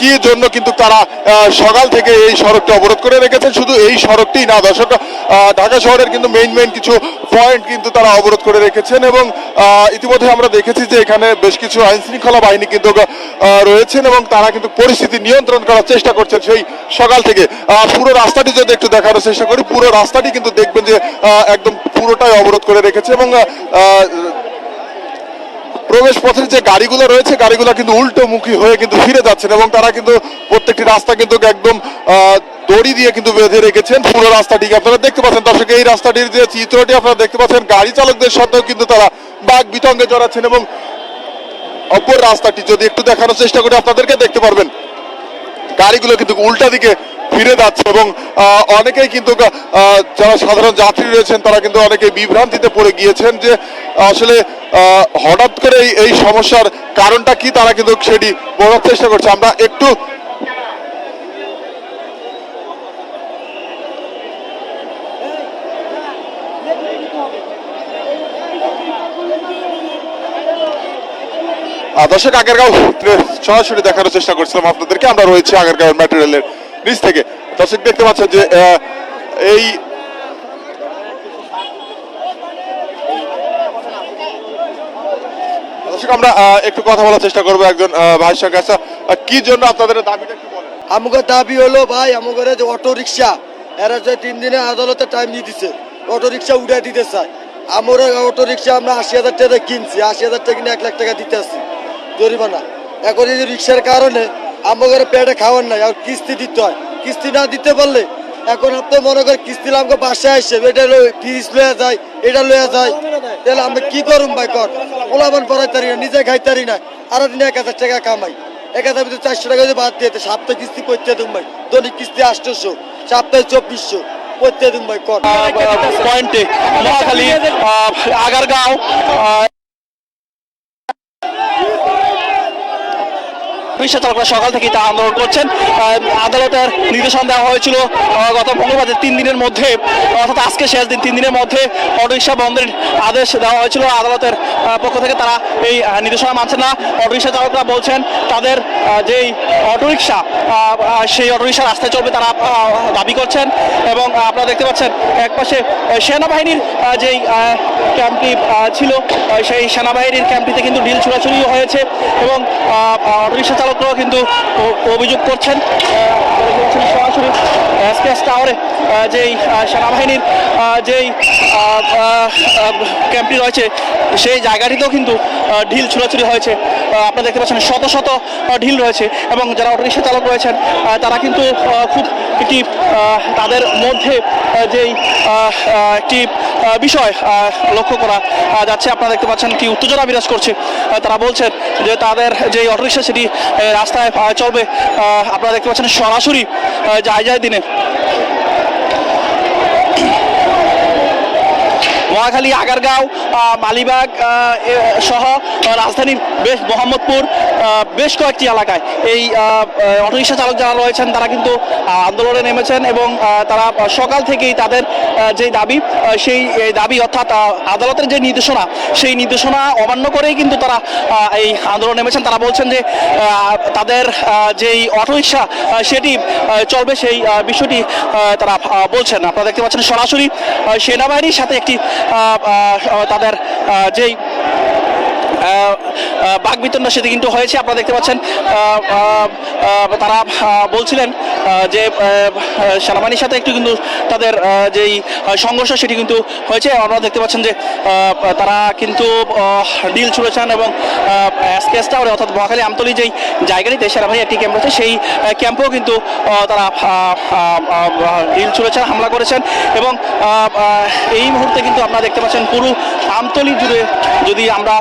কি জন্য কিন্তু তারা সকাল থেকে এই সড়কটি অবরোধ করে রেখেছেন? শুধু এই সড়কটি না, দর্শক ঢাকা শহরের কিন্তু মেইন মেইন কিছু পয়েন্ট কিন্তু তারা অবরোধ করে রেখেছেন এবং ইতিমধ্যে আমরা দেখেছি যে এখানে বেশ কিছু আইন শৃঙ্খলা বাহিনী কিন্তু রয়েছেন এবং তারা কিন্তু পরিস্থিতি নিয়ন্ত্রণ করার চেষ্টা করছেন সেই সকাল থেকে। পুরো রাস্তাটি যদি একটু দেখানোর চেষ্টা করি, পুরো রাস্তাটি কিন্তু দেখবেন যে একদম পুরোটাই অবরোধ করে রেখেছে এবং প্রবেশ পথের যে গাড়িগুলো রয়েছে, গাড়িগুলো কিন্তু উল্টো মুখী হয়ে কিন্তু ফিরে যাচ্ছেন এবং তারা কিন্তু প্রত্যেকটি রাস্তা কিন্তু একদম দড়ি দিয়ে কিন্তু বেঁধে রেখেছেন। পুরো রাস্তাটিকে আপনারা দেখতে পাচ্ছেন। দর্শক, এই রাস্তাটির যে চিত্রটি আপনারা দেখতে পাচ্ছেন, গাড়ি চালকদের সাথেও কিন্তু তারা বাঘ বিতঙ্গে জড়াচ্ছেন এবং অপর রাস্তাটি যদি একটু দেখানোর চেষ্টা করি, আপনাদেরকে দেখতে পারবেন। গাড়িগুলো কিন্তু উল্টা দিকে ফিরে যাচ্ছে এবং অনেকেই কিন্তু যারা সাধারণ যাত্রী রয়েছেন, তারা কিন্তু অনেকে বিভ্রান্তিতে পড়ে গিয়েছেন যে, আসলে হঠাৎ করে এই- সমস্যার কারণটা কি তারা কিন্তু সেটি বোঝার চেষ্টা করছে। আমরা একটু দর্শক, আগারগাঁও সরাসরি দেখানোর চেষ্টা করছিলাম আপনাদেরকে। আমরা রয়েছি আগারগাঁও মেট্রো রেলের নিচ থেকে। দর্শক দেখতে পাচ্ছেন যে এই আমরা একটু কথা বলার চেষ্টা করব একজন ভাইয়ের সঙ্গে। আচ্ছা কি জন্য আপনাদের দাবিটা একটু দাবি হলো, ভাই আমাকে যে অটো রিক্সা এরা যে তিন দিনে আদালতে টাইম দিয়ে দিছে অটো রিক্সা উঠে দিতে চায়। আমার অটো রিক্সা আমরা আশি হাজার টাকা কিনছি, আশি হাজার টাকা কিনে এক লাখ টাকা দিতে আসছি। জরিমানা। এখন এই রিক্সার কারণে আমাদের পেটে খাওয়ার নাই, আর কিস্তি দিতে হয়। কিস্তি না দিতে পারলে এখন আপনি মনে করেন কিস্তি আমাকে বাসায় আসছে এটা ফ্রিজ লয়ে যায়, এটা লয়ে যায়। তাহলে আমরা কি করুম ভাই কর? পোলাবান পড়াই তারি না, নিজে খাইতারি না। আরও দিনে এক হাজার টাকা কামাই। এক হাজার ভিতরে চারশো টাকা যদি বাদ দিয়ে সপ্তাহে কিস্তি করতে দিন ভাই। দৈনিক কিস্তি আটশোশো, সপ্তাহে চব্বিশশো, করতে দিন ভাই, কর। পয়েন্টে, মহাখালী আগারগাঁও রিক্সা চালকরা সকাল থেকেই তা আন্দোলন করছেন। আদালতের নির্দেশন দেওয়া হয়েছিল গত মঙ্গলবার তিন দিনের মধ্যে, অর্থাৎ আজকে শেষ দিন, তিন দিনের মধ্যে অটোরিক্সা বন্ধের আদেশ দেওয়া হয়েছিল। আদালতের পক্ষ থেকে তারা এই নির্দেশনা মানছে না। অটোরিক্সা চালকরা বলছেন, তাদের যেই অটোরিক্সা সেই অটোরিক্সা রাস্তায় চলবে তারা দাবি করছেন। এবং আপনারা দেখতে পাচ্ছেন একপাশে সেনাবাহিনীর যেই ক্যাম্পটি ছিল সেই সেনাবাহিনীর ক্যাম্পটিতে কিন্তু ডিল ছোড়াছুড়িও হয়েছে। এবং অটোরিক্সা চালকরাও কিন্তু অভিযোগ করছেন সরাসরি স্পেস টাওয়ারে যেই সেনাবাহিনীর যেই ক্যাম্পটি রয়েছে, সেই জায়গাটিতেও কিন্তু ঢিল ছুড়াছুরি হয়েছে। আপনারা দেখতে পাচ্ছেন শত শত ঢিল রয়েছে এবং যারা অটোরিক্সা চালক রয়েছেন তারা কিন্তু খুব একটি তাদের মধ্যে যেই একটি বিষয় লক্ষ্য করা যাচ্ছে। আপনারা দেখতে পাচ্ছেন কি উত্তেজনা বিরাজ করছে। তারা বলছেন যে তাদের যেই অটোরিক্সা সেটি রাস্তায় চলবে। আপনারা দেখতে পাচ্ছেন সরাসরি যায় যায় দিনে। মহাখালী আগারগাঁও মালিবাগ সহ রাজধানীর বেশ মোহাম্মদপুর বেশ কয়েকটি এলাকায়। এই অটোরিক্সা চালক যারা রয়েছেন, তারা কিন্তু আন্দোলনে নেমেছেন এবং তারা সকাল থেকেই তাদের যে দাবি সেই দাবি অর্থাৎ আদালতের যে নির্দেশনা, সেই নির্দেশনা অমান্য করেই কিন্তু তারা এই আন্দোলন নেমেছেন। তারা বলছেন যে তাদের যেই অটোরিক্সা সেটি চলবে সেই বিষয়টি তারা বলছেন। আপনারা দেখতে পাচ্ছেন সরাসরি সেনাবাহিনীর সাথে একটি তাদের যেই বাঘ বিতন্ডা সেটি কিন্তু হয়েছে। আপনারা দেখতে পাচ্ছেন তারা বলছিলেন যে সেনাবাহিনীর সাথে একটু কিন্তু তাদের যেই সংঘর্ষ সেটি কিন্তু হয়েছে। আপনারা দেখতে পাচ্ছেন যে তারা কিন্তু ডিল ছুড়েছেন এবং স্কেচ টাওয়ারে অর্থাৎ মহাখালী আমতলি যেই জায়গাটিতে সেনাবাহিনী একটি ক্যাম্প রয়েছে, সেই ক্যাম্পেও কিন্তু তারা ডিল ছুড়েছেন, হামলা করেছেন এবং এই মুহূর্তে কিন্তু আপনারা দেখতে পাচ্ছেন পুরো আমতলি জুড়ে যদি আমরা